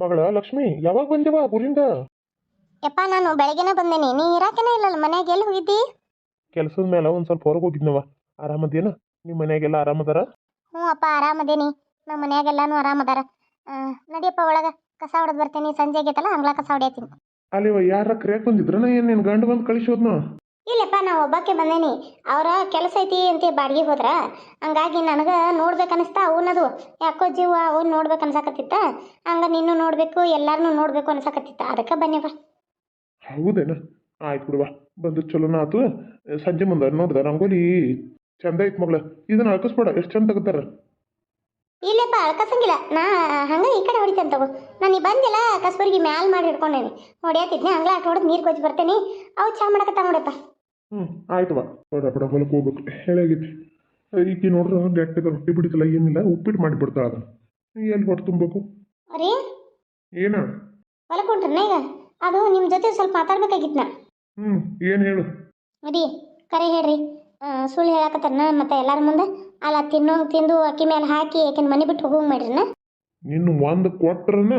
ಮಗಳ ಲಕ್ಷ್ಮಿ ಯಾವಾಗ ಬಂದಿವ ಊರಿಂದ? ಯಪ್ಪ ನಾನು ಬೆಳಗ್ಗೆನೇ ಬಂದೇನಿ. ನೀ ಇರಾಕನೇ ಇಲ್ಲ ಮನ್ಯಾಗ ಎಲ್ಲಿ ಹೋಗಿದ್ದಿ? ಕೆಲಸದ ಮೇಲೆ ಒಂದು ಸ್ವಲ್ಪ ಹೊರಗೆ ಹೋಗಿದ್ನವ ಆರಾಮದೇನ? ನಿಮ್ಮ ಮನ್ಯಾಗೆಲ್ಲ ಆರಾಮದಾರ? ಹ್ಞೂ ಅಪ್ಪ ಆರಾಮದೇನಿ. ನಮ್ಮ ಮನ್ಯಾಗೆಲ್ಲಾನು ಆರಾಮದಾರ. ನಡಿಯಪ್ಪ ಒಳಗ ಕಸ ಹೊಡೆದು ಬರ್ತೇನೆ. ಸಂಜೆ ಆಗೈತಲ್ಲ ಹಂಗ್ಲ ಕಸ ಹೊಡಿಯತ್ತೀನಿ. ಅಲ್ಲಿವ ಯಾರ ಕ್ರಿಯಾಕ್ ಬಂದಿದ್ರನ ಏನ್ ನಿನ್ನ ಗಂಡು ಬಂದು ಕಳಿಸೋದ್ನ? ಇಲ್ಲಪ್ಪ ನಾವು ಒಬ್ಬಕ್ಕೆ ಬಂದೇನಿ. ಅವರ ಕೆಲಸ ಐತಿ ಅಂತ ಬಾಡಿಗೆ ಹೋದ್ರ. ಹಂಗಾಗಿ ನನಗೆ ನೋಡ್ಬೇಕು ಅನಿಸ್ತಾ ಅವನದು. ಯಾಕೋ ಜೀವ ಅವ್ನು ನೋಡ್ಬೇಕು ಅನ್ಸಕತ್ತಿತ್ತ. ಹಂಗ ನಿನ್ನೂ ನೋಡಬೇಕು ಎಲ್ಲಾರನ್ನೂ ನೋಡಬೇಕು ಅನ್ಸಕತ್ತಿತ್ತ. ಅದಕ್ಕೆ ಬನ್ನಿವ ಹೌದೇನ? ಆಯ್ತು ಬಿಡುವ ಬಂದು ಚಲೋನ ಆತು. ಸಂಜೆ ಮುಂದೆ ನೋಡ್ದ ರಂಗೋಲಿ. ಚಂದ ಐತ್ ಮಗಳ. ಇದನ್ನ ಅಳ್ಕಸ್ಬೇಡ ಎಷ್ಟು ಚಂದ ತೆಗ್ದಾರ ಇಲ್ಲಪ್ಪ ಅಳ್ಕಸಂಗಿಲ್ಲ. ನಾ ಹಂಗ ಈ ಕಡೆ ಹೊಡಿತೇನೆ ತಗೋ. ನಾನು ಈ ಬಂದಿಲ್ಲ ಕಸ್ಬರ್ಗಿ ಮ್ಯಾಲ್ ಮಾಡಿ ಹಿಡ್ಕೊಂಡೇನಿ. ಹೊಡಿಯತ್ತಿದ್ನೆ ಹಂಗ್ಲ ಆಟ ಹೊಡೆದು ನೀರು ಕೊಚ್ಚಿ ಬರ್ತೇನೆ. ಅವು ಚಾ ಮಾಡಕತ್ತ ನೋಡಪ್ಪ. ಹ್ಞೂ ಆಯ್ತು ಬಾ. ಬಡ ಬಡ ಹೊಲಕ್ಕೆ ಹೋಗ್ಬೇಕು. ಹೇಳಾಗಿತ್ತು ಈಕಿ ನೋಡ್ರ ಗಟ್ಟಿಗೆ ರೊಟ್ಟಿ ಬಿಡಿಸಲ್ಲ ಏನಿಲ್ಲ ಉಪ್ಪಿಟ್ಟು ಮಾಡಿಬಿಡ್ತಾಳ ಅದನ್ನ. ಏನು ಎಲ್ಲಿ ಹೊಟ್ಟೆ ತುಂಬಬೇಕು? ರೀ? ಏನ? ಹೊಲಕ್ಕೆ ಹೊಂಟ್ರನ ಈಗ? ಅದು ನಿಮ್ಮ ಜೊತೆ ಸ್ವಲ್ಪ ಮಾತಾಡ್ಬೇಕಾಗಿತ್ತು ನಾ ಹ್ಞೂ ಏನು ಹೇಳು? ರೀ ಕರೆ ಹೇಳ್ರಿ. ಸುಳ್ಳು ಹೇಳಕತ್ತಾರನ ಮತ್ತೆ ಎಲ್ಲರ ಮುಂದೆ? ಅಲ್ಲ ತಿನ್ನೋ ತಿಂದು ಅಕ್ಕಿ ಮೇಲೆ ಹಾಕಿ ಆಕಿನ ಮನೆ ಬಿಟ್ಟು ಹೋಗೋಂಗ್ ಮಾಡ್ರಿನ ನಿನ್ನ ಒಂದು ಕೊಟ್ರನ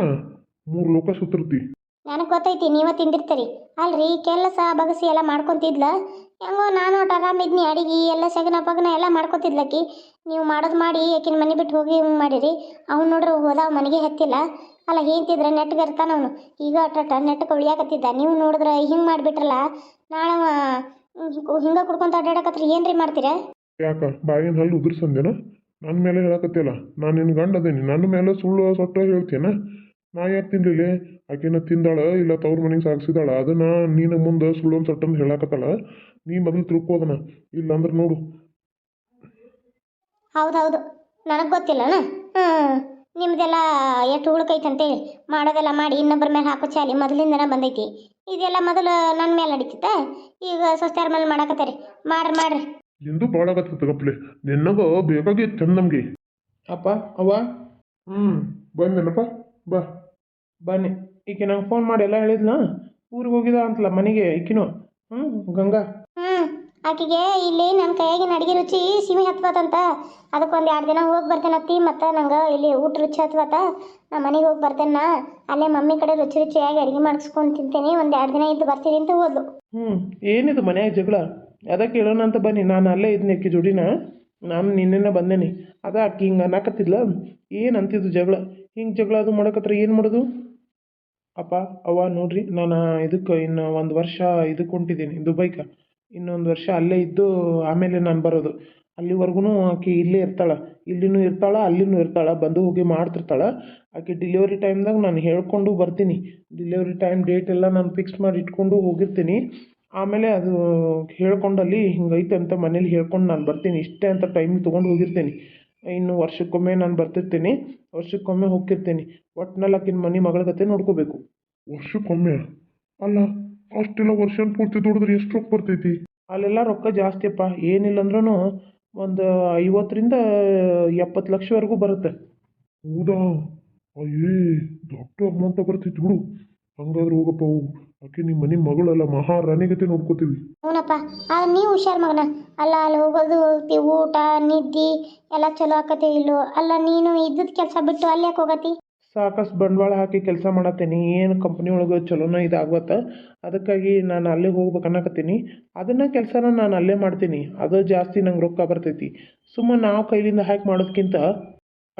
ಮೂರು ಲೋಕ ಸುತ್ತಿರ್ತಿ. ನನಗೆ ಗೊತ್ತೈತಿ ನೀವ ತಿಂದಿರ್ತೀರಿ. ಅಲ್ರಿ ಕೆಲಸ ಬಗಸಿ ಎಲ್ಲ ಮಾಡ್ಕೊಂತಿದ್ಲ. ಹೆಂಗೋ ನಾನು ಒಟ್ಟು ಆರಾಮಿದ್ನಿ ಅಡಿಗೆ, ಎಲ್ಲ ಸಗನ ಪಗನ ಎಲ್ಲ ಮಾಡ್ಕೊತಿದ್ಲಕ್ಕಿ. ನೀವು ಮಾಡೋದು ಮಾಡಿ ಆಕಿನ ಮನೆ ಬಿಟ್ಟು ಹೋಗಿ ಹಿಂಗೆ ಮಾಡಿರಿ. ಅವ್ನು ನೋಡ್ರಿ ಹೋದಾವ ಮನೆಗೆ ಹತ್ತಿಲ್ಲ. ಅಲ್ಲ ಹೇಳ್ತಿದ್ರೆ ನೆಟ್ಗೆ ಇರ್ತಾನ ಅವನು. ಈಗ ಅಟ್ಟ ನೆಟ್ಗೆ ಉಳಿಯಾಕತ್ತಿದ್ದ ನೀವು ನೋಡಿದ್ರೆ ಹಿಂಗೆ ಮಾಡಿಬಿಟ್ರಲ್ಲ, ನಾಳೆ ಹಿಂಗೆ ಕುಡ್ಕೊಂತ ಅಡ್ಡಾಡಕತ್ರಿ ಏನ್ರಿ ಮಾಡ್ತೀರಾ? ಯಾಕ ಬಾಗಿನ ಹಲ್ಲು ಉದುರ್ಸಂದೇನ? ನನ್ನ ಮೇಲೆ ಹೇಳಕತ್ತಿಲ್ಲ ನಾನು ನಿನ್ನ ಗಂಡ ಅದೇನಿ ನನ್ನ ಮೇಲೆ ಸುಳ್ಳು, ಸೊಟ್ಟ ಹೇಳ್ತೇನ ನಾ ಯಾಕೆ ತಿನ್ಲಿಲ್ಲ ಆಕೆನ ತಿಂದಾಳ ಇಲ್ಲ ತವ್ರ ಮನೆಗೆ ಸಾಗಿಸಿದಾಳ. ಅದನ್ನ ನೀನು ಮುಂದೆ ಸುಳ್ಳು ಸಟ್ಟಂದು ಹೇಳಾಕತ್ತಾಳ. ಹೇಳಕತ್ತಾಳ ನೀ ಮೊದಲು ತಿಳ್ಕೋದನ ಇಲ್ಲಾಂದ್ರೆ ನೋಡು. ಹೌದೌದು. ನನಗೆ ಗೊತ್ತಿಲ್ಲನ? ಹ್ಞೂ ನಿಮ್ದೆಲ್ಲ ಎಷ್ಟು ಉಳ್ಕೈತೆ ಅಂತೇಳಿ ಮಾಡೋದೆಲ್ಲ ಮಾಡಿ ಇನ್ನೊಬ್ಬರ ಮೇಲೆ ಹಾಕೋ ಚಾಲಿ ಮೊದಲಿಂದನೇ ಬಂದೈತಿ. ಇದೆಲ್ಲ ಮೊದಲು ನನ್ನ ಮೇಲೆ ನಡೀತಿತ್ತ? ಈಗ ಸೊಸ್ತಾರ ಮೇಲೆ ಮಾಡಕತ್ತಾರೆ. ಮಾಡ್ರಿ ಮಾಡ್ರಿ. ನಿಂದು ಬಾಳಾಗತ್ತ ತಗಪ್ಲೆ ನಿನ್ನಗೋ ಬೇಕಾಗಿತ್ತು ಚಂದ ನಮಗೆ. ಅಪ್ಪ ಅವ್ವ? ಹ್ಞೂ ಬಂದೇನಪ್ಪ ಬಾ ಬನ್ನಿ ಈಕೆ ನಂಗೆ ಫೋನ್ ಮಾಡಿ ಎಲ್ಲ ಹೇಳಿದ್ನ ಊರಿಗೆ ಹೋಗಿದ ಅಂತಲ್ಲ ಮನೆಗೆ ಈಕಿನೂ? ಹ್ಞೂ ಗಂಗಾ. ಹ್ಞೂ ಆಕೆಗೆ ಇಲ್ಲಿ ನನ್ನ ಕೈಯಾಗಿನ ಅಡುಗೆ ರುಚಿ ಸಿಮಿ ಹತ್ವತ್ತಂತ ಅದಕ್ಕೆ ಒಂದು ಎರಡು ದಿನ ಹೋಗಿ ಬರ್ತೇನತ್ತಿ ಮತ್ತು ನಂಗೆ ಇಲ್ಲಿ ಊಟ ರುಚಿ ಹತ್ವತ್ತ ನಾ ಮನೆಗೆ ಹೋಗಿ ಬರ್ತೇನೆ ನಾ. ಅಲ್ಲೇ ಮಮ್ಮಿ ಕಡೆ ರುಚಿ ರುಚಿಯಾಗಿ ಅಡುಗೆ ಮಾಡಿಸ್ಕೊಂಡು ತಿಂತೇನೆ. ಒಂದು ಎರಡು ದಿನ ಇದ್ದು ಬರ್ತೀನಿ ಅಂತ ಹೋದ್ಲು. ಹ್ಞೂ ಏನಿದು ಮನ್ಯಾಗ ಜಗಳ? ಅದಕ್ಕೆ ಹೇಳೋಣ ಅಂತ ಬನ್ನಿ. ನಾನು ಅಲ್ಲೇ ಇದ್ನಿ ಅಕ್ಕಿ ಜೋಡಿನ. ನಾನು ನಿನ್ನೆನ ಬಂದೇನಿ. ಅದ ಆಕೆ ಹಿಂಗೆ ಅನ್ನಕತ್ತಿದ್ಲ, ಏನು ಅಂತಿದ್ದು ಜಗಳ? ಹಿಂಗೆ ಜಗಳ ಅದು ಮಾಡಕತ್ರ ಏನು ಮಾಡೋದು? ಅಪ್ಪ ಅವ ನೋಡ್ರಿ, ನಾನು ಇದಕ್ಕೆ ಇನ್ನು ಒಂದು ವರ್ಷ ಇದಕ್ಕೆ ಹೊಂಟಿದ್ದೀನಿ ದುಬೈಗೆ ಇನ್ನೊಂದು ವರ್ಷ ಅಲ್ಲೇ ಇದ್ದು ಆಮೇಲೆ ನಾನು ಬರೋದು. ಅಲ್ಲಿವರೆಗೂ ಆಕೆ ಇಲ್ಲೇ ಇರ್ತಾಳೆ. ಇಲ್ಲಿನೂ ಇರ್ತಾಳೆ, ಅಲ್ಲಿನೂ ಇರ್ತಾಳೆ, ಬಂದು ಹೋಗಿ ಮಾಡ್ತಿರ್ತಾಳೆ. ಆಕೆ ಡಿಲಿವರಿ ಟೈಮ್ದಾಗ ನಾನು ಹೇಳ್ಕೊಂಡು ಬರ್ತೀನಿ. ಡಿಲಿವರಿ ಟೈಮ್ ಡೇಟ್ ಎಲ್ಲ ನಾನು ಫಿಕ್ಸ್ ಮಾಡಿ ಇಟ್ಕೊಂಡು ಹೋಗಿರ್ತೀನಿ. ಆಮೇಲೆ ಅದು ಹೇಳ್ಕೊಂಡಲ್ಲಿ ಹಿಂಗೈತೆ ಅಂತ ಮನೇಲಿ ಹೇಳ್ಕೊಂಡು ನಾನು ಬರ್ತೀನಿ. ಇಷ್ಟೇ ಅಂತ ಟೈಮ್ ತೊಗೊಂಡು ಹೋಗಿರ್ತೀನಿ. ಇನ್ನು ವರ್ಷಕ್ಕೊಮ್ಮೆ ನಾನು ಬರ್ತಿರ್ತೀನಿ ವರ್ಷಕ್ಕೊಮ್ಮೆ ಹೋಗ್ತಿರ್ತೀನಿ. ಒಟ್ನಲ್ಲಿ ಆಕಿನ ಮನೆ ಮಗಳ ಕತೆ ನೋಡ್ಕೋಬೇಕು. ವರ್ಷಕ್ಕೊಮ್ಮೆ? ಅಲ್ಲ ಅಷ್ಟೆಲ್ಲ ವರ್ಷ ಪೂರ್ತಿ ದುಡಿದ್ರೆ ಎಷ್ಟು ರೊಕ್ಕ ಬರ್ತೈತಿ? ಅಲ್ಲೆಲ್ಲ ರೊಕ್ಕ ಜಾಸ್ತಿಯಪ್ಪ. ಏನಿಲ್ಲ ಅಂದ್ರೂ ಒಂದು ಐವತ್ತರಿಂದ ಎಪ್ಪತ್ತು ಲಕ್ಷವರೆಗೂ ಬರುತ್ತೆ. ಹೌದಾ? ಅಯ್ಯೇ ದೊಡ್ಡ ಅಮೌಂಟ್ ಬರ್ತೈತಿ ಬಿಡು. ಹಂಗಾದ್ರೆ ಹೋಗಪ್ಪ ಹೋಗು. ಆಕೆ ನಿಮ್ಮ ಮನೆ ಮಗಳಲ್ಲ ಮಹಾರಾಣಿಗತೆ ನೋಡ್ಕೋತೀವಿ. ಹ್ಞೂನಪ್ಪ ಆದ್ರೆ ನೀವು ಹುಷಾರ್ ಮಗನ. ಅಲ್ಲ ಅಲ್ಲಿ ಹೋಗೋದು ಹೋಗ್ತಿ ಊಟ ನಿದ್ದೆ ಎಲ್ಲ ಚಲೋ ಆಕತಿ ಇಲ್ಲೋ. ಅಲ್ಲ ನೀನು ಇದ್ದದ ಕೆಲಸ ಬಿಟ್ಟು ಅಲ್ಲಿ ಯಾಕೆ ಹೋಗತಿ? ಸಾಕಷ್ಟು ಬಂಡವಾಳ ಹಾಕಿ ಕೆಲಸ ಮಾಡತ್ತೀನಿ. ಏನು ಕಂಪ್ನಿ ಒಳಗೆ ಚಲೋನ ಇದಾಗತ್ತ ಅದಕ್ಕಾಗಿ ನಾನು ಅಲ್ಲೇ ಹೋಗ್ಬೇಕು ಅನ್ನಕತ್ತೀನಿ. ಅದನ್ನು ಕೆಲಸನ ನಾನು ಅಲ್ಲೇ ಮಾಡ್ತೀನಿ. ಅದು ಜಾಸ್ತಿ ನಂಗೆ ರೊಕ್ಕ ಬರ್ತೈತಿ. ಸುಮ್ಮನೆ ನಾವು ಕೈಲಿಂದ ಹ್ಯಾಕ್ ಮಾಡೋದಕ್ಕಿಂತ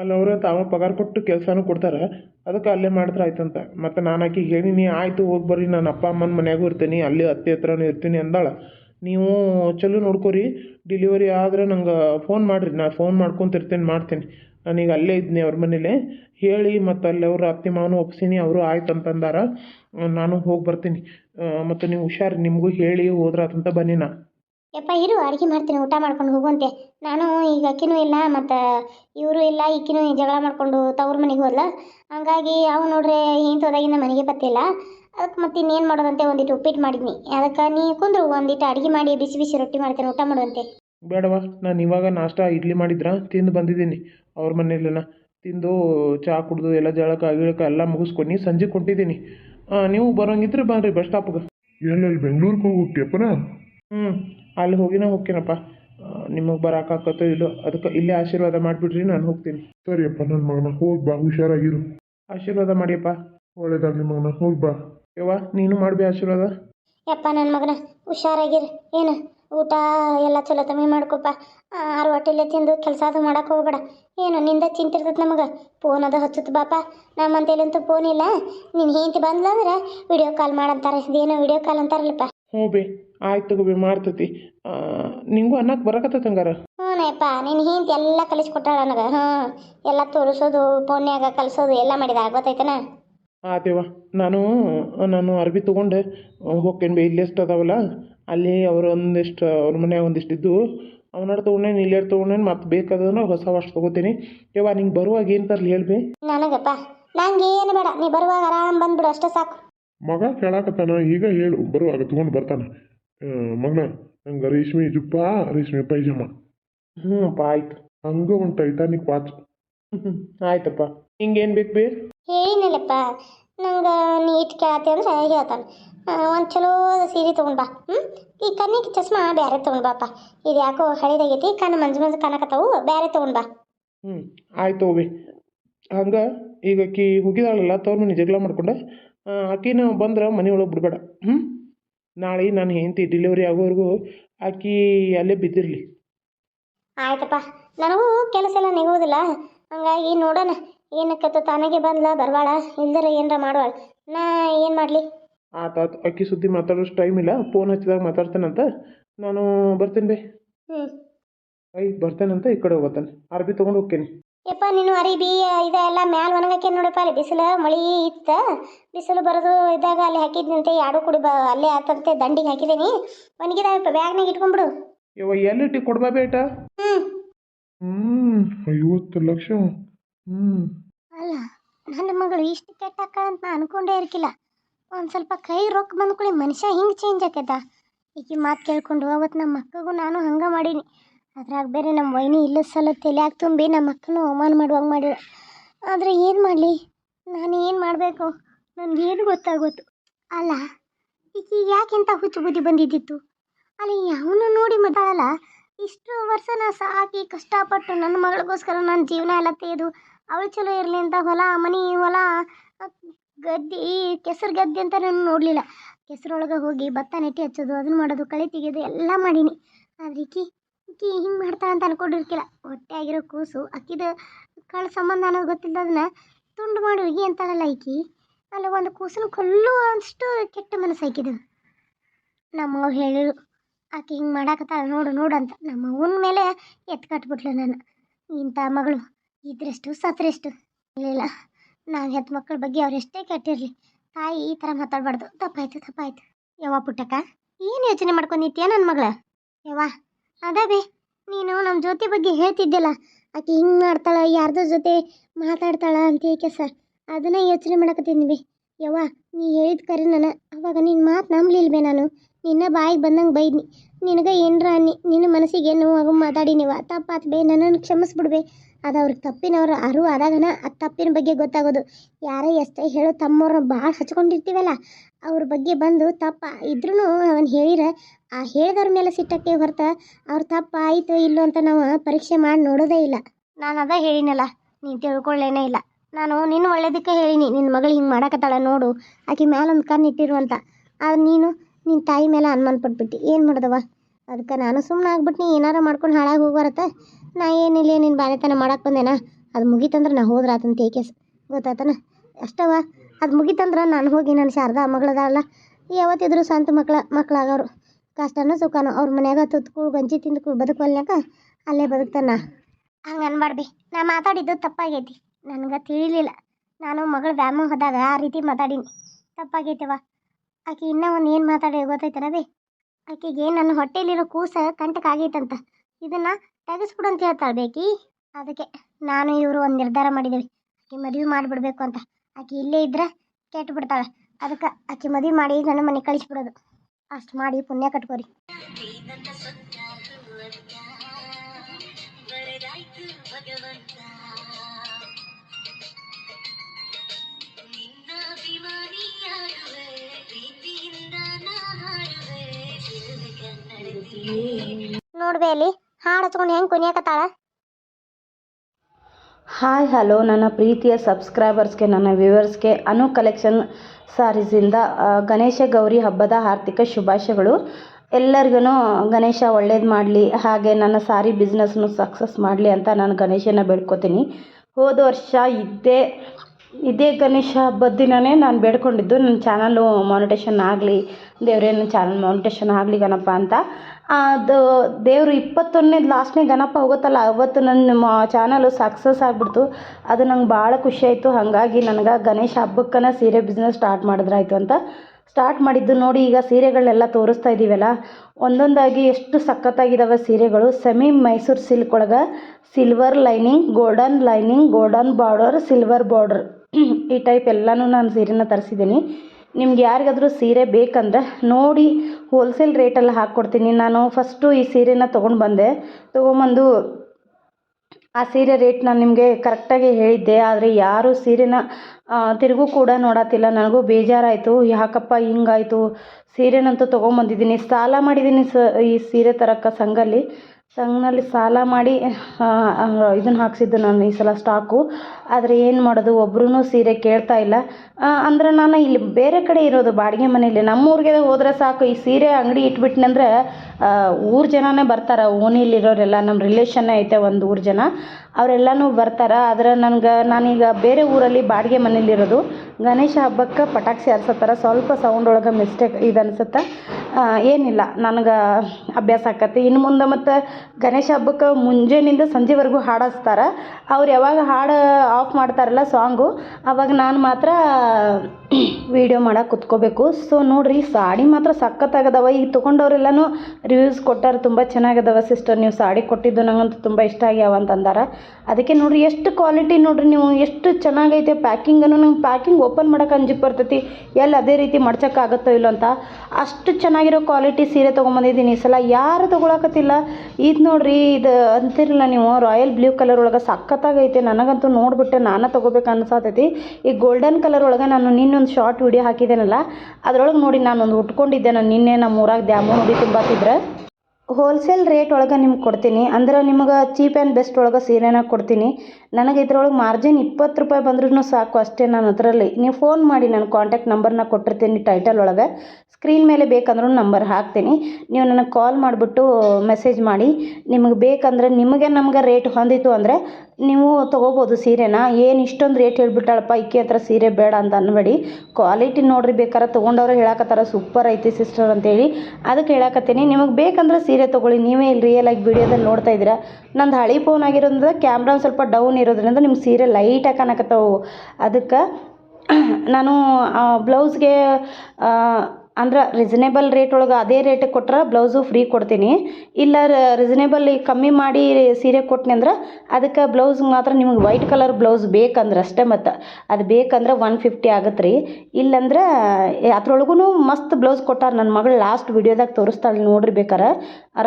ಅಲ್ಲಿ ಅವರು ತಾವ ಪಗಾರ ಕೊಟ್ಟು ಕೆಲಸನೂ ಕೊಡ್ತಾರೆ. ಅದಕ್ಕೆ ಅಲ್ಲೇ ಮಾಡಿದ್ರೆ ಆಯ್ತಂತ. ಮತ್ತು ನಾನು ಆಕಿಗೆ ಹೇಳಿನಿ, ಆಯಿತು ಹೋಗಿ ಬರ್ರಿ, ನಾನು ಅಪ್ಪ ಅಮ್ಮನ ಮನೆಯಾಗೂ ಇರ್ತೀನಿ, ಅಲ್ಲೇ ಅತ್ತೆ ಹತ್ರನೂ ಇರ್ತೀನಿ ಅಂದಾಳ. ನೀವು ಚಲೋ ನೋಡ್ಕೊರಿ ಡಿಲಿವರಿ ಆದ್ರೆ ನಂಗೆ ಫೋನ್ ಮಾಡಿರಿ ನಾನು ಫೋನ್ ಮಾಡ್ಕೊತಿರ್ತೀನಿ, ಮಾಡ್ತೀನಿ. ನಾನೀಗ ಅಲ್ಲೇ ಇದ್ದೀನಿ ಅವ್ರ ಮನೇಲೆ. ಹೇಳಿ ಮತ್ತು ಅಲ್ಲಿ ಅವ್ರ ಅತ್ತೆ ಮಾವನು ಒಪ್ಸೀನಿ, ಅವರು ಆಯ್ತು ಅಂತಂದಾರ ನಾನು ಹೋಗಿ ಬರ್ತೀನಿ. ಮತ್ತು ನೀವು ಹುಷಾರು ನಿಮಗೂ ಹೇಳಿ ಹೋದ್ರಾತಂತ ಬನ್ನಿ ನಾ. ಯಪ್ಪ ಇರು ಅಡುಗೆ ಮಾಡ್ತೀನಿ ಊಟ ಮಾಡ್ಕೊಂಡು ಹೋಗುವಂತೆ. ನಾನು ಈಗ ಅಕ್ಕಿನೂ ಇಲ್ಲ ಮತ್ತು ಇವರು ಇಲ್ಲ ಈಕಿನೂ ಜಗಳ ಮಾಡ್ಕೊಂಡು ತವ್ರ ಮನೆಗೆ ಹೋದ್ಲ. ಹಂಗಾಗಿ ಅವು ನೋಡ್ರೆ ಹೋದಾಗಿನ ಮನೆಗೆ ಬತ್ತಿಲ್ಲ ಅದಕ್ಕೆ ಮತ್ತೆ ಇನ್ನೇನು ಮಾಡೋದಂತೆ ಒಂದಿಟ್ಟು ಉಪ್ಪಿಟ್ಟು ಮಾಡಿದ್ನಿ. ಅದಕ್ಕೆ ನೀ ಕುಂದ್ರು ಒಂದಿಟ್ಟು ಅಡುಗೆ ಮಾಡಿ ಬಿಸಿ ಬಿಸಿ ರೊಟ್ಟಿ ಮಾಡ್ತೇನೆ ಊಟ ಮಾಡುವಂತೆ. ಬೇಡವಾ ನಾನು ಇವಾಗ ನಾಷ್ಟ ಇಡ್ಲಿ ಮಾಡಿದ್ರ ತಿಂದು ಬಂದಿದ್ದೀನಿ. ಅವ್ರ ಮನೆಯಲ್ಲೆಲ್ಲ ತಿಂದು ಚಹಾ ಕುಡಿದು ಎಲ್ಲ ಜಳಕ ಗಿಳಕ ಎಲ್ಲ ಮುಗಿಸ್ಕೊಂಡು ಸಂಜೆ ಕೊಟ್ಟಿದ್ದೀನಿ. ನೀವು ಬರೋಂಗಿದ್ರೆ ಬನ್ರಿ ಬಸ್ ಸ್ಟಾಪ್ಗೆ. ಎಲ್ಲೆಲ್ಲಿ ಬೆಂಗ್ಳೂರಿಗೆ ಹೋಗೋಕ್ಕೆಪ್ಪನ ಹ್ಞೂ ಅಲ್ಲಿ ಹೋಗಿನ ಹೋಗ್ತೀನಪ್ಪ. ನಿಮಗೆ ಬರೋಕ್ಕಾಗತ್ತೋ ಇಲ್ಲೋ ಅದಕ್ಕೆ ಇಲ್ಲೇ ಆಶೀರ್ವಾದ ಮಾಡಿಬಿಡ್ರಿ ನಾನು ಹೋಗ್ತೀನಿ. ಸರಿಯಪ್ಪ ನನ್ನ ಮಗನ ಹೋಗಿ ಬಾ ಹುಷಾರಾಗಿರು. ಆಶೀರ್ವಾದ ಮಾಡಿಯಪ್ಪ. ಒಳ್ಳೇದಾಗಲಿ ಮಗನ ಹೋಗಿ ಬಾ. ಯವ್ವ ನೀನು ಮಾಡ್ಬಿ ಆಶೀರ್ವಾದ. ಯಪ್ಪ ನನ್ನ ಮಗನ ಹುಷಾರಾಗಿರು ಏನು ಊಟ ಎಲ್ಲ ಚಲೋ ತಮ್ಮಿ ಮಾಡ್ಕೊಪ್ಪ. ಆರು ಹೊಟ್ಟೆಲೆ ತಿಂದು ಕೆಲಸ ಅದು ಮಾಡಕ್ಕೆ ಹೋಗ್ಬೇಡ. ಏನು ನಿಂದ ಚಿಂತೆ ಇರ್ತೈತೆ ನಮಗೆ. ಫೋನ್ ಅದು ಹಚ್ಚುತ್ತೆ ಬಾಪ. ನಮ್ಮಂತೇಲಂತೂ ಫೋನ್ ಇಲ್ಲ. ನೀನು ಹೇಂತಿ ಬಂದ್ಲಂದ್ರೆ ವಿಡಿಯೋ ಕಾಲ್ ಮಾಡಂತಾರೆ. ಇದೇನೋ ವಿಡಿಯೋ ಕಾಲ್ ಅಂತಾರಲ್ಲಪ್ಪ. ಹ್ಞೂ ಬೇ. ಆಯ್ತು ತಗೋಬಿ ಮಾಡ್ತತಿ. ನಿಂಗೂ ಅನ್ನಕ್ಕೆ ಬರಕತ್ತೈತೆ ಹಂಗಾರ? ಹ್ಞೂನಪ್ಪ ನಿನ್ನ ಹಿಂತ ಎಲ್ಲ ಕಲಿಸ್ಕೊಟ್ಟಾಳ ನನಗೆ. ಹಾಂ ಎಲ್ಲ ತೋರಿಸೋದು ಫೋನ್ಯಾಗ ಕಲಿಸೋದು ಎಲ್ಲ ಮಾಡಿದ ಗೊತ್ತೈತನ ಆತೇವ ನಾನು ನಾನು ಅರ್ಬಿ ತೊಗೊಂಡು. ಹೋಗ್ತೇನೆ ಬಿ ಇಲ್ಲೆಷ್ಟು ಅದಾವಲ್ಲ ಅಲ್ಲಿ ಅವ್ರು ಒಂದಿಷ್ಟು ಅವ್ರ ಮನ್ಯಾಗ ಒಂದಿಷ್ಟು ಇದ್ದು ಅವನಾರು ತೊಗೊಂಡೇನು ಇಲ್ಲೇರು ತೊಗೊಂಡೇನು ಮತ್ತೆ ಬೇಕಾದ್ರೆ ಹೊಸ ವರ್ಷ ತಗೋತೀನಿ. ಯವ್ವ ನಿಂಗೆ ಬರುವಾಗ ಏನು ತರಲಿ ಹೇಳ್ಬಿ ನನಗಪ್ಪ ನಂಗೆ ಏನು ಬೇಡ. ನೀ ಬರುವಾಗ ಆರಾಮ್ ಬಂದ್ಬಿಡು ಅಷ್ಟೇ ಸಾಕು. ಮಗ ಕೇಳಾಕತ್ತಾನ ಈಗ ಹೇಳು ಬರುವಾಗ ತೊಗೊಂಡು ಬರ್ತಾನೆ. ಮಗನ ನಂಗೆ ರೇಷ್ಮೆ ಜುಪ್ಪ ರೇಷ್ಮೆ ಪೈಜಮ್ಮ ಹ್ಞೂ ಅಪ್ಪ ಆಯ್ತು. ಹಂಗೆ ಒಂದು ಟೈಟಾನಿಕ್ ವಾಚ್ ಹ್ಞೂ ಆಯ್ತಪ್ಪ. ಹಿಂಗೇನು ಬೇಕು ಬೇ? ಏನಿಲ್ಲಪ್ಪ ನಂಗೆ ನೀಟ್ ಕೇಳತ್ತೆ ಅಂದ್ರೆ ಹೇಳ್ತಾನೆ. ಒಂದು ಚಲೋ ಸೀರೆ ತೊಗೊಂಡು ಬಾ. ಹ್ಞೂ ಈ ಕಣ್ಣಿಗೆ ಚಸ್ಮಾ ಬೇರೆ ತೊಗೊಂಡ್ಬಾಪ್ಪ ಇದು ಯಾಕೋ ಹಳೇದಾಗೈತಿ ಕಣ್ಣು ಮಂಜು ಮಂಜು ಕಾಣಕತ್ತಾವು ಬೇರೆ ತಗೊಂಡ ಬಾ. ಹ್ಞೂ ಆಯ್ತು ಹೋಗಿ ಹಂಗೆ ಈಗ ಆಕಿ ಹೋಗಿದಾಳಲ್ಲ ತವ್ರ ಮನೆ ಜಗಳ ಮಾಡ್ಕೊಂಡೆ ಆಕಿನ ಬಂದ್ರೆ ಮನೆ ಒಳಗೆ ಬಿಡಬೇಡ. ಹ್ಞೂ ನಾಳೆ ನಾನು ಹೆಂಡತಿ ಡೆಲಿವರಿ ಆಗೋವರೆಗೂ ಆಕಿ ಅಲ್ಲೇ ಬಿದ್ದಿರಲಿ. ಆಯ್ತಪ್ಪ. ನನಗೂ ಕೆಲಸ ಎಲ್ಲ ನಿಗೋದಿಲ್ಲ ಹಂಗಾಗಿ ನೋಡೋಣ. ಏನಕ್ಕತ್ತು ತಾನಾಗೆ ಬಂದ್ಲ ಬರವಾಳ. ಇಲ್ದರ ಏನರ ಮಾಡುವಾಳ. ನಾ ಏನು ಮಾಡಲಿ? ಆತ ಆತು. ಅಕ್ಕಿ ಸುದ್ದಿ ಮಾತಾಡೋಷ್ಟು ಟೈಮ್ ಇಲ್ಲ. ಫೋನ್ ಹಚ್ಚಿದಾಗ ಮಾತಾಡ್ತೇನಂತ. ನಾನು ಬರ್ತೇನೆ ಬೇ. ಹ್ಞೂ ಐ ಬರ್ತೇನಂತ ಈ ಕಡೆ ಹೋಗ್ತಾನೆ ಅರ್ಬಿ ತೊಗೊಂಡು ಹೋಗ್ತೇನೆ. ಯಪ್ಪ ನೀನು ಅರಿಬಿ ಇದೆಲ್ಲ ಮ್ಯಾಲ ಒಣಗಕ್ಕೆ ನೋಡಪ್ಪ ಅಲ್ಲಿ ಬಿಸಿಲು ಮಳಿ ಇತ್ತ ಬಿಸಿಲು ಬರೋದು ಇದ್ದಾಗ ಅಲ್ಲಿ ಹಾಕಿದ್ನಂತೆ ಎರಡು ಕುಡಿ ಬ ಅಲ್ಲೇ ಆತಂತೆ ದಂಡಿಗೆ ಹಾಕಿದ್ದೀನಿ ಒಣಗಿದಾವಪ್ಪ ಬ್ಯಾಗ್ನಾಗ ಇಟ್ಕೊಂಡ್ಬಿಡು ಯವ್ವ ಎಲ್ಲಿಟ್ಟು ಕೊಡ್ಬಾ ಬೇಟ? ಹ್ಞೂ ಐವತ್ತು ಲಕ್ಷ. ಅಲ್ಲ ನನ್ನ ಮಗಳು ಇಷ್ಟು ಕೆಟ್ಟ ಅಂತ ನಾ ಅನ್ಕೊಂಡೇ ಇರ್ಕಿಲ್ಲ. ಒಂದು ಸ್ವಲ್ಪ ಕೈ ರೊಕ್ಕ ಬಂದ್ಕೊಳ್ಳಿ ಮನುಷ್ಯ ಹಿಂಗೆ ಚೇಂಜ್ ಆಕೈತ ಈಕಿ ಮಾತು ಕೇಳ್ಕೊಂಡು ಅವತ್ತು ನಮ್ಮ ಅಕ್ಕಗೂ ನಾನು ಹಂಗೆ ಮಾಡೀನಿ. ಅದ್ರಾಗ ಬೇರೆ ನಮ್ಮ ವೈನಿ ಇಲ್ಲ ಸಲ ತಲೆಯಾಗ ತುಂಬಿ ನಮ್ಮ ಅಕ್ಕನ ಅವಮಾನ ಮಾಡುವಾಗ ಮಾಡ್ಯಾರ ಆದರೆ ಏನು ಮಾಡಲಿ? ನಾನು ಏನು ಮಾಡಬೇಕು? ನನಗೇನು ಗೊತ್ತಾಗೋತು ಅಲ್ಲ, ಈಕಿ ಯಾಕಿಂತ ಹುಚ್ಚು ಬುದ್ಧಿ ಬಂದಿದ್ದಿತ್ತು? ಅಲ್ಲಿ ಯಾವನು ನೋಡಿ ಮಾತಾಡಲ್ಲ. ಇಷ್ಟು ವರ್ಷ ನಾ ಸಾಕಿ ಕಷ್ಟಪಟ್ಟು ನನ್ನ ಮಗಳಿಗೋಸ್ಕರ ನನ್ನ ಜೀವನ ಎಲ್ಲ ತೆಗೆದು ಅವಳು ಚಲೋ ಇರಲಿ ಅಂತ ಹೊಲ, ಮನೆ, ಹೊಲ, ಗದ್ದೆ ಈ ಕೆಸರು ಗದ್ದೆ ಅಂತ ನಾನು ನೋಡಲಿಲ್ಲ. ಕೆಸರೊಳಗೆ ಹೋಗಿ ಭತ್ತ ನೆಟ್ಟಿ ಹಚ್ಚೋದು ಅದನ್ನ ಮಾಡೋದು, ಕಳೆ ತೆಗೆಯೋದು, ಎಲ್ಲ ಮಾಡೀನಿ. ಆದ್ರೆ ಈಕಿ ಈಕಿ ಹಿಂಗೆ ಮಾಡ್ತಾಳೆ ಅಂತ ಅನ್ಕೊಂಡಿರ್ಕಿಲ್ಲ. ಹೊಟ್ಟೆ ಆಗಿರೋ ಕೂಸು, ಅಕ್ಕಿದ ಕಾಳು ಸಂಬಂಧ ಅನ್ನೋದು ಗೊತ್ತಿಲ್ಲದನ್ನ ತುಂಡು ಮಾಡಿ, ಹುಗಿ ಅಂತಾಳಲ್ಲ ಐಕಿ ಅಲ್ಲ ಒಂದು ಕೂಸನ್ನು ಕೊಲ್ಲು ಅಷ್ಟು ಕೆಟ್ಟ ಮನಸ್ಸು ಆಕಿದು ನಮ್ಮವ್ ಹೇಳಿರು ಆಕೆ ಹಿಂಗೆ ಮಾಡಾಕತ್ತಾಳ ನೋಡು ನೋಡು ಅಂತ. ನಮ್ಮ ಅವನ ಮೇಲೆ ಎತ್ತು ಕಟ್ಬಿಟ್ಲು ನಾನು. ಇಂಥ ಮಗಳು ಇದ್ರೆಷ್ಟು ಸತ್ರೆಷ್ಟು ಇಲ್ಲ ನಾವು ಹೆತ್ತು ಮಕ್ಕಳ ಬಗ್ಗೆ ಅವ್ರು ಎಷ್ಟೇ ಕೆಟ್ಟಿರಲಿ. ತಾಯಿ ಈ ಥರ ಮಾತಾಡಬಾರ್ದು. ತಪ್ಪಾಯ್ತು ತಪ್ಪಾಯ್ತು. ಯವ್ವ ಪುಟ್ಟಕ್ಕ, ಏನು ಯೋಚನೆ ಮಾಡ್ಕೊಂಡಿತ್ತೀಯ ನನ್ನ ಮಗಳ? ಯವ್ವ ಅದೇ ಬೇ, ನೀನು ನಮ್ಮ ಜ್ಯೋತಿ ಬಗ್ಗೆ ಹೇಳ್ತಿದ್ದಿಲ್ಲ. ಆಕೆ ಹಿಂಗೆ ಮಾಡ್ತಾಳ, ಯಾರ್ದೋ ಜೊತೆ ಮಾತಾಡ್ತಾಳ ಅಂತ ಏಕೆ ಸರ್. ಅದನ್ನ ಯೋಚನೆ ಮಾಡಕತ್ತೀನಿ ಬಿ. ಯವ್ವ, ನೀ ಹೇಳಿದ ಕರೆ ನಾನು ಅವಾಗ ನಿನ್ನ ಮಾತು ನಂಬಲಿಲ್ವೇ ನಾನು. ನಿನ್ನ ಬಾಯಿಗೆ ಬಂದಂಗೆ ಬೈದ್ನಿ. ನಿನಗೆ ಏನರ ಅನ್ನಿ, ನಿನ್ನ ಮನಸ್ಸಿಗೆ ನೋವು. ಮಾತಾಡಿನಿವ ತಪ್ಪಾತ್ ಬೇ ನನ್ನನ್ನು ಕ್ಷಮಿಸ್ಬಿಡ್ಬೆ ಅದು ಅವ್ರ ತಪ್ಪಿನವ್ರು ಅರಿವು ಆದಾಗನ ಆ ತಪ್ಪಿನ ಬಗ್ಗೆ ಗೊತ್ತಾಗೋದು. ಯಾರೇ ಎಷ್ಟೇ ಹೇಳೋ, ತಮ್ಮವ್ರನ್ನ ಭಾಳ ಹಚ್ಕೊಂಡಿರ್ತೀವಲ್ಲ. ಅವ್ರ ಬಗ್ಗೆ ಬಂದು ತಪ್ಪ ಇದ್ರೂ ಅವನು ಹೇಳಿರ, ಆ ಹೇಳಿದವ್ರ ಮೇಲೆ ಸಿಟ್ಟಕ್ಕೆ ಹೊರತ ಅವ್ರ ತಪ್ಪ ಆಯಿತು ಇಲ್ಲೋ ಅಂತ ನಾವು ಪರೀಕ್ಷೆ ಮಾಡಿ ನೋಡೋದೇ ಇಲ್ಲ. ನಾನು ಅದ ಹೇಳಿನಲ್ಲ, ನೀನು ತಿಳ್ಕೊಳ್ಳೇನೇ ಇಲ್ಲ. ನಾನು ನಿನ್ನ ಒಳ್ಳೇದಕ್ಕೆ ಹೇಳಿನಿ ನಿನ್ನ ಮಗಳು ಹಿಂಗೆ ಮಾಡಕತ್ತಾಳ ನೋಡು, ಆಕೆ ಮ್ಯಾಲೊಂದು ಕಣ್ಣು ಇಟ್ಟಿರು ಅಂತ. ಆದ್ರೆ ನೀನು ನಿನ್ನ ತಾಯಿ ಮೇಲೆ ಅನುಮಾನ ಪಟ್ಬಿಟ್ಟು, ಏನು ಮಾಡ್ದವ ಅದಕ್ಕೆ ನಾನು ಸುಮ್ಮನೆ ಆಗ್ಬಿಟ್ಟು ಏನಾರ ಮಾಡ್ಕೊಂಡು ಹಾಳಾಗಿ ಹೋಗ್ಬಾರತ್ತ ನಾ ಏನಿಲ್ಲ ನಿನ್ನ ಬಾಳೆತನ ಮಾಡಕ್ಕೆ ಬಂದೇನಾ? ಅದು ಮುಗೀತಂದ್ರೆ ನಾ ಹೋದ್ರೆ ಆತಂತ ಏಕೆ ಗೊತ್ತಾತನ? ಅಷ್ಟವ ಅದು ಮುಗಿತಂದ್ರೆ ನಾನು ಹೋಗಿ ನನ್ನ ಶಾರದಾ ಮಗಳದಾಳಲ್ಲ. ಯಾವತ್ತಿದ್ರು ಸ್ವಂತ ಮಕ್ಳ, ಮಕ್ಳಾಗೋರು. ಕಷ್ಟನೋ ಸುಖನೋ. ಅವ್ರ ಮನ್ಯಾಗ ತುತ್ಕುಳು ಗಂಜಿ ತಿಂದು ಬದುಕಲ್ಯಾಕ ಅಲ್ಲೇ ಬದುಕ್ತಾನ. ಹಂಗೆ ಮಾಡ್ಬಿ ನಾ ಮಾತಾಡಿದ್ದು ತಪ್ಪಾಗೈತಿ. ನನಗೆ ತಿಳಿಲಿಲ್ಲ. ನಾನು ಮಗಳು ವ್ಯಾಮೋಹ ಹೋದಾಗ ಆ ರೀತಿ ಮಾತಾಡೀನಿ. ತಪ್ಪಾಗೈತಿವ ಆಕೆ ಇನ್ನೂ ಒಂದು ಏನು ಮಾತಾಡಿ ಗೊತ್ತೈತನ ಬೇ? ಆಕೆಗೆ ನನ್ನ ಹೊಟ್ಟೆಲಿರೋ ಕೂಸ ಕಂಟಕ ಆಗೈತಂತ. ಇದನ್ನ ತೆಗೆಸ್ಬಿಡು ಅಂತ ಹೇಳ್ತಾಳೆ ಬೇಕಿ ಅದಕ್ಕೆ ನಾನು ಇವರು ಒಂದು ನಿರ್ಧಾರ ಮಾಡಿದ್ದೀವಿ ಆಕೆ ಮದುವೆ ಮಾಡಿಬಿಡ್ಬೇಕು ಅಂತ. ಆಕೆ ಇಲ್ಲೇ ಇದ್ರೆ ಕೆಟ್ಟು ಬಿಡ್ತಾಳೆ ಅದಕ್ಕೆ ಆಕೆ ಮದುವೆ ಮಾಡಿ ನನ್ನ ಮನೆ ಕಳಿಸ್ಬಿಡೋದು. ಅಷ್ಟು ಮಾಡಿ ಪುಣ್ಯ ಕಟ್ಕೋರಿ. ನೋಡ್ಬೇಲಿ ಅಲ್ಲಿ ಹಾಡು ಹಚ್ಕೊಂಡು ಹೆಂಗೆ ಕುಣಿಯಾಕತ್ತಾಳ? Hi, hello. ನನ್ನ ಪ್ರೀತಿಯ ಸಬ್ಸ್ಕ್ರೈಬರ್ಸ್ಗೆ, ನನ್ನ ವ್ಯೂವರ್ಸ್ಗೆ ಅನು ಕಲೆಕ್ಷನ್ ಸಾರೀಸಿಂದ ಗಣೇಶ ಗೌರಿ ಹಬ್ಬದ ಆರ್ಥಿಕ ಶುಭಾಶಯಗಳು. ಎಲ್ಲರಿಗೂ ಗಣೇಶ ಒಳ್ಳೇದು ಮಾಡಲಿ, ಹಾಗೆ ನನ್ನ ಸಾರಿ ಬಿಸ್ನೆಸ್ನು ಸಕ್ಸಸ್ ಮಾಡಲಿ ಅಂತ ನಾನು ಗಣೇಶನ ಬೇಡ್ಕೋತೀನಿ. ಹೋದ ವರ್ಷ ಇದ್ದೇ, ಇದೇ ಗಣೇಶ ಹಬ್ಬದ ದಿನವೇ ನಾನು ಬೇಡ್ಕೊಂಡಿದ್ದು. ನನ್ನ ಚಾನಲ್ಲು ಮಾನಿಟೇಷನ್ ಆಗಲಿ ದೇವರೇ ನನ್ನ ಚಾನಲ್ ಮಾನಿಟೇಷನ್ ಆಗಲಿ ಗಣಪ ಅಂತ. ಅದು ದೇವರು ಇಪ್ಪತ್ತೊಂದನೇ ಲಾಸ್ಟ್ನೇ ಗಣಪ ಹೋಗುತ್ತಲ್ಲ, ಅವತ್ತು ನನ್ನ ಮಾ ಚಾನಲು ಸಕ್ಸಸ್ ಆಗಿಬಿಡ್ತು. ಅದು ನಂಗೆ ಭಾಳ ಖುಷಿ ಆಯಿತು. ಹಾಗಾಗಿ ನನಗೆ ಗಣೇಶ ಹಬ್ಬಕ್ಕನ ಸೀರೆ ಬಿಸ್ನೆಸ್ ಸ್ಟಾರ್ಟ್ ಮಾಡಿದ್ರಾಯ್ತು ಅಂತ ಸ್ಟಾರ್ಟ್ ಮಾಡಿದ್ದು ನೋಡಿ ಈಗ ಸೀರೆಗಳನ್ನೆಲ್ಲ ತೋರಿಸ್ತಾ ಇದ್ದೀವಲ್ಲ ಒಂದೊಂದಾಗಿ ಎಷ್ಟು ಸಖತ್ತಾಗಿದ್ದಾವೆ ಸೀರೆಗಳು. ಸೆಮಿ ಮೈಸೂರು ಸಿಲ್ಕ್ ಒಳಗೆ silver lining golden lining golden border silver border ಈ ಟೈಪ್ ಎಲ್ಲನೂ ನಾನು ಸೀರೆನ ತರಿಸಿದ್ದೀನಿ. ನಿಮ್ಗೆ ಯಾರಿಗಾದರೂ ಸೀರೆ ಬೇಕಂದ್ರೆ ನೋಡಿ ಹೋಲ್ಸೇಲ್ ರೇಟಲ್ಲಿ ಹಾಕ್ಕೊಡ್ತೀನಿ. ನಾನು ಫಸ್ಟು ಈ ಸೀರೆನ ತೊಗೊಂಡು ಬಂದೆ. ತೊಗೊಂಬಂದು ಆ ಸೀರೆ ರೇಟ್ ನಾನು ನಿಮಗೆ ಕರೆಕ್ಟಾಗಿ ಹೇಳಿದ್ದೆ. ಆದರೆ ಯಾರೂ ಸೀರೆನ ತಿರುಗೂ ಕೂಡ ನೋಡತ್ತಿಲ್ಲ. ನನಗೂ ಬೇಜಾರಾಯಿತು. ಯಾಕಪ್ಪ ಹಿಂಗಾಯಿತು? ಸೀರೆನಂತೂ ತೊಗೊಂಬಂದಿದ್ದೀನಿ. ಸಾಲ ಮಾಡಿದ್ದೀನಿ ಸ, ಈ ಸೀರೆ ತರಕ್ಕೆ ಸಂಘಲ್ಲಿ. ಸಂಘನಲ್ಲಿ ಸಾಲ ಮಾಡಿ ಇದನ್ನ ಹಾಕ್ಸಿದ್ದು ನಾನು ಈ ಸಲ ಸ್ಟಾಕು. ಆದರೆ ಏನು ಮಾಡೋದು ಒಬ್ರೂ ಸೀರೆ ಕೇಳ್ತಾ ಇಲ್ಲ. ಅಂದರೆ ನಾನು ಇಲ್ಲಿ ಬೇರೆ ಕಡೆ ಇರೋದು, ಬಾಡಿಗೆ ಮನೇಲಿ ನಮ್ಮೂರಿಗೆ ಹೋದ್ರೆ ಸಾಕು, ಈ ಸೀರೆ ಅಂಗಡಿ ಇಟ್ಬಿಟ್ನಂದ್ರೆ ಊರು ಜನನೇ ಬರ್ತಾರೆ, ಓಣಿಲಿರೋರೆಲ್ಲ ನಮ್ಮ ರಿಲೇಷನ್ನೇ ಐತೆ ಒಂದು ಊರು ಜನ. ಅವರೆಲ್ಲನೂ ಬರ್ತಾರೆ. ಆದರೆ ನನ್ಗೆ, ನಾನೀಗ ಬೇರೆ ಊರಲ್ಲಿ ಬಾಡಿಗೆ ಮನೇಲಿರೋದು ಗಣೇಶ ಹಬ್ಬಕ್ಕೆ ಪಟಾಕಿ ಹಾರ್ಸತ್ತಾರ. ಸ್ವಲ್ಪ ಸೌಂಡ್ ಒಳಗೆ ಮಿಸ್ಟೇಕ್ ಇದು ಅನ್ಸುತ್ತೆ ಏನಿಲ್ಲ. ನನಗೆ ಅಭ್ಯಾಸ ಆಕತಿ ಇನ್ನು ಮುಂದೆ ಮತ್ತು ಗಣೇಶ ಹಬ್ಬಕ್ಕೆ ಮುಂಜಾನಿಂದ ಸಂಜೆವರೆಗೂ ಹಾಡು ಹಚ್ತಾರೆ ಅವ್ರು ಯಾವಾಗ ಹಾಡು ಆಫ್ ಮಾಡ್ತಾರಲ್ಲ ಸಾಂಗು ಅವಾಗ ನಾನು ಮಾತ್ರ ವೀಡಿಯೋ ಮಾಡಕ್ಕೆ ಕುತ್ಕೋಬೇಕು. ಸೊ ನೋಡಿರಿ, ಸಾಡಿ ಮಾತ್ರ ಸಖತ್ತಾಗದವ. ಈಗ ತೊಗೊಂಡವ್ರೆಲ್ಲನೂ ರಿವ್ಯೂಸ್ ಕೊಟ್ಟಾರ, ತುಂಬ ಚೆನ್ನಾಗದವ ಸಿಸ್ಟರ್ ನೀವು ಸಾಡಿ ಕೊಟ್ಟಿದ್ದು ನಂಗಂತೂ ತುಂಬ ಇಷ್ಟ ಆಗ್ಯಾವ ಅಂತ ಅಂದಾರ ಅದಕ್ಕೆ ನೋಡಿರಿ ಎಷ್ಟು ಕ್ವಾಲಿಟಿ ನೋಡಿರಿ ನೀವು, ಎಷ್ಟು ಚೆನ್ನಾಗೈತೆ ಪ್ಯಾಕಿಂಗನ್ನು ನಂಗೆ ಪ್ಯಾಕಿಂಗ್ ಓಪನ್ ಮಾಡೋಕೆ ಅಂಜಿಕೆ ಬರ್ತೈತಿ. ಎಲ್ಲಿ ಅದೇ ರೀತಿ ಮಡ್ಚೋಕ್ಕಾಗುತ್ತೋ ಇಲ್ಲೋ ಅಂತ. ಅಷ್ಟು ಚೆನ್ನಾಗಿರೋ ಕ್ವಾಲಿಟಿ ಸೀರೆ ತೊಗೊಂಬಂದಿದ್ದೀನಿ. ಈ ಸಲ ಯಾರು ತೊಗೊಳಕತ್ತಿಲ್ಲ. ಇದು ನೋಡಿರಿ, ಇದು ಅಂತಿರಲ್ಲ ನೀವು ರಾಯಲ್ ಬ್ಲೂ ಕಲರ್ ಒಳಗೆ ಸಖತ್ತಾಗೈತೆ. ನನಗಂತೂ ನೋಡಿಬಿಟ್ಟೆ ನಾನು ತೊಗೋಬೇಕು ಅನ್ಸಾತೈತಿ. ಈ ಗೋಲ್ಡನ್ ಕಲರ್ ಒಳಗೆ ನಾನು ನಿನ್ನೊಂದು ಶಾರ್ಟ್ ವಿಡಿಯೋ ಹಾಕಿದ್ದೇನಲ್ಲ ಅದ್ರೊಳಗೆ ನೋಡಿ ನಾನೊಂದು ಉಟ್ಕೊಂಡಿದ್ದೆ. ನಾನು ನಿನ್ನೆ ನಮ್ಮ ಊರಾಗ ದ್ಯಾಮೋ ನೋಡಿ ತುಂಬಾತಿದ್ರೆ ಹೋಲ್ಸೇಲ್ ರೇಟ್ ಒಳಗೆ ನಿಮ್ಗೆ ಕೊಡ್ತೀನಿ. ಅಂದ್ರೆ ನಿಮಗೆ ಚೀಪ್ ಆ್ಯಂಡ್ ಬೆಸ್ಟ್ ಒಳಗೆ ಸೀರೆನ ಕೊಡ್ತೀನಿ. ನನಗೆ ಇದ್ರೊಳಗೆ ಮಾರ್ಜಿನ್ ಇಪ್ಪತ್ತು ರೂಪಾಯಿ ಬಂದ್ರೂ ಸಾಕು ಅಷ್ಟೇ ನಾನು ಅದರಲ್ಲಿ ನೀವು ಫೋನ್ ಮಾಡಿ ನನ್ನ ಕಾಂಟ್ಯಾಕ್ಟ್ ನಂಬರ್ನ ಕೊಟ್ಟಿರ್ತೀನಿ ಟೈಟಲ್ ಒಳಗೆ. ಸ್ಕ್ರೀನ್ ಮೇಲೆ ಬೇಕಂದ್ರೂ ನಂಬರ್ ಹಾಕ್ತೀನಿ. ನೀವು ನನಗೆ ಕಾಲ್ ಮಾಡಿಬಿಟ್ಟು ಮೆಸೇಜ್ ಮಾಡಿ. ನಿಮಗೆ ಬೇಕಂದ್ರೆ ನಿಮಗೆ ನಮ್ಗೆ ರೇಟ್ ಹೊಂದಿತ್ತು ಅಂದರೆ ನೀವು ತೊಗೋಬೋದು ಸೀರೆನ. ಏನು ಇಷ್ಟೊಂದು ರೇಟ್ ಹೇಳ್ಬಿಟ್ಟಾಳಪ್ಪ ಇಕ್ಕಿ ಹತ್ರ ಸೀರೆ ಬೇಡ ಅಂತ ಅನ್ಬೇಡಿ. ಕ್ವಾಲಿಟಿ ನೋಡ್ರಿ ಬೇಕಾರೆ ತೊಗೊಂಡವ್ರು ಹೇಳಕತ್ತಾರ. ಸೂಪರ್ ಐತಿ ಸಿಸ್ಟರ್ ಅಂತೇಳಿ. ಅದಕ್ಕೆ ಹೇಳಕತ್ತೀನಿ. ನಿಮಗೆ ಬೇಕಂದ್ರೆ ಸೀರೆ ತೊಗೊಳ್ಳಿ. ನೀವೇ ಇಲ್ಲಿ ರಿಯಲ್ ಆಗಿ ವಿಡಿಯೋದಲ್ಲಿ ನೋಡ್ತಾ ಇದ್ದೀರಾ. ನಂದು ಹಳಿ ಫೋನ್ ಆಗಿರೋದ್ರಿಂದ ಕ್ಯಾಮ್ರಾ ಸ್ವಲ್ಪ ಡೌನ್ ಇರೋದ್ರಿಂದ ನಿಮ್ಗೆ ಸೀರೆ ಲೈಟಾಗಿ ಕಾಣಕತ್ತವು. ಅದಕ್ಕೆ ನಾನು ಬ್ಲೌಸ್ಗೆ ಅಂದ್ರೆ ರಿಸನೇಬಲ್ ರೇಟ್ ಒಳಗೆ ಅದೇ ರೇಟಿಗೆ ಕೊಟ್ರೆ ಬ್ಲೌಸು ಫ್ರೀ ಕೊಡ್ತೀನಿ. ಇಲ್ಲ ರಿಸನೇಬಲ್ ಕಮ್ಮಿ ಮಾಡಿ ಸೀರೆ ಕೊಟ್ನಿ ಅಂದ್ರೆ ಅದಕ್ಕೆ ಬ್ಲೌಸ್ ಮಾತ್ರ ನಿಮಗೆ ವೈಟ್ ಕಲರ್ ಬ್ಲೌಸ್ ಬೇಕಂದ್ರೆ ಅಷ್ಟೇ ಮತ್ತು. ಅದು ಬೇಕಂದ್ರೆ ಒನ್ ಫಿಫ್ಟಿ ಆಗತ್ತೆ ರೀ ಇಲ್ಲಂದ್ರೆ ಅದ್ರೊಳಗೂ ಮಸ್ತ್ ಬ್ಲೌಸ್ ಕೊಟ್ಟಾರ ನನ್ನ ಮಗಳು ಲಾಸ್ಟ್ ವಿಡಿಯೋದಾಗ ತೋರಿಸ್ತಾಳೆ ನೋಡ್ರಿ ಬೇಕಾರೆ.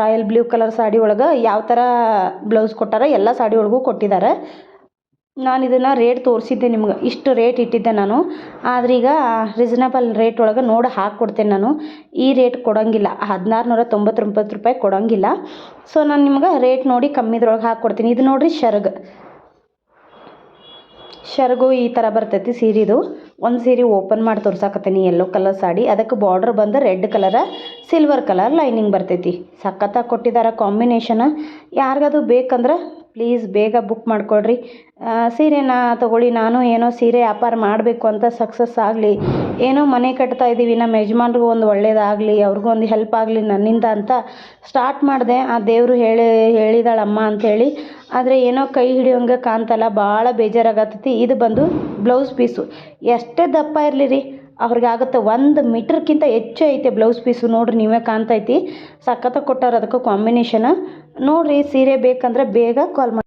ರಾಯಲ್ ಬ್ಲೂ ಕಲರ್ ಸಾಡಿ ಒಳಗೆ ಯಾವ ಥರ ಬ್ಲೌಸ್ ಕೊಟ್ಟಾರ ಎಲ್ಲ ಸಾಡಿ ಒಳಗೂ ಕೊಟ್ಟಿದ್ದಾರೆ ನಾನು ಇದನ್ನು ರೇಟ್ ತೋರಿಸಿದ್ದೆ ನಿಮ್ಗೆ. ಇಷ್ಟು ರೇಟ್ ಇಟ್ಟಿದ್ದೆ ನಾನು. ಆದ್ರೆ ಈಗ ರೀಸನಬಲ್ ರೇಟ್ ಒಳಗೆ ನೋಡಿ ಹಾಕ್ಕೊಡ್ತೇನೆ ನಾನು. ಈ ರೇಟ್ ಕೊಡೋಂಗಿಲ್ಲ. ಹದಿನಾರು ನೂರ ತೊಂಬತ್ತೊಂಬತ್ತು ರೂಪಾಯಿ ಕೊಡೋಂಗಿಲ್ಲ. ಸೊ ನಾನು ನಿಮ್ಗೆ ರೇಟ್ ನೋಡಿ ಕಮ್ಮಿದ್ರೊಳಗೆ ಹಾಕ್ಕೊಡ್ತೀನಿ. ಇದು ನೋಡಿರಿ ಶರ್ಗ್. ಶರ್ಗು ಈ ಥರ ಬರ್ತೈತಿ ಸೀರೆದು. ಒಂದು ಸೀರೆ ಓಪನ್ ಮಾಡಿ ತೋರ್ಸಾಕತ್ತೀನಿ. Yellow colour sari. ಅದಕ್ಕೆ ಬಾರ್ಡ್ರ್ ಬಂದು red colour silver colour lining ಬರ್ತೈತಿ. ಸಖತ್ತಾಗಿ ಕೊಟ್ಟಿದ್ದಾರೆ ಕಾಂಬಿನೇಷನ್ ಯಾರಿಗದು ಬೇಕಂದ್ರೆ ಪ್ಲೀಸ್ ಬೇಗ ಬುಕ್ ಮಾಡಿಕೊಡ್ರಿ. ಸೀರೆನ ತಗೊಳ್ಳಿ, ನಾನು ಏನೋ ಸೀರೆ ವ್ಯಾಪಾರ ಮಾಡಬೇಕು ಅಂತ ಸಕ್ಸಸ್ ಆಗಲಿ. ಏನೋ ಮನೆ ಕಟ್ತಾ ಇದ್ದೀವಿ, ನಮ್ಮ ಯಜಮಾನ್ರಿಗೂ ಒಂದು ಒಳ್ಳೆಯದಾಗಲಿ ಅವ್ರಿಗೂ ಒಂದು ಹೆಲ್ಪ್ ಆಗಲಿ ನನ್ನಿಂದ ಅಂತ ಸ್ಟಾರ್ಟ್ ಮಾಡಿದೆ. ಆ ದೇವರು ಹೇಳಿ, ಹೇಳಿದಾಳಮ್ಮ ಅಂಥೇಳಿ ಆದರೆ ಏನೋ ಕೈ ಹಿಡಿಯೋಂಗೆ ಕಾಣ್ತಲ್ಲ, ಭಾಳ ಬೇಜಾರಾಗತ್ತೈತಿ. ಇದು ಬಂದು ಬ್ಲೌಸ್ ಪೀಸು ಎಷ್ಟೇ ದಪ್ಪ ಇರಲಿ ರೀ. ಅವ್ರಿಗೆ ಆಗುತ್ತೆ ಒಂದು ಮೀಟ್ರ್ಕ್ಕಿಂತ ಹೆಚ್ಚು ಐತೆ ಬ್ಲೌಸ್ ಪೀಸು. ನೋಡ್ರಿ ನೀವೇ ಕಾಣ್ತೈತಿ ಸಖತ್ತಾಗಿ ಕೊಟ್ಟಾರ ಅದಕ್ಕೆ ಕಾಂಬಿನೇಷನ್ ನೋಡಿರಿ ಸೀರೆ ಬೇಕಂದ್ರೆ ಬೇಗ ಕಾಲ್ ಮಾಡಿ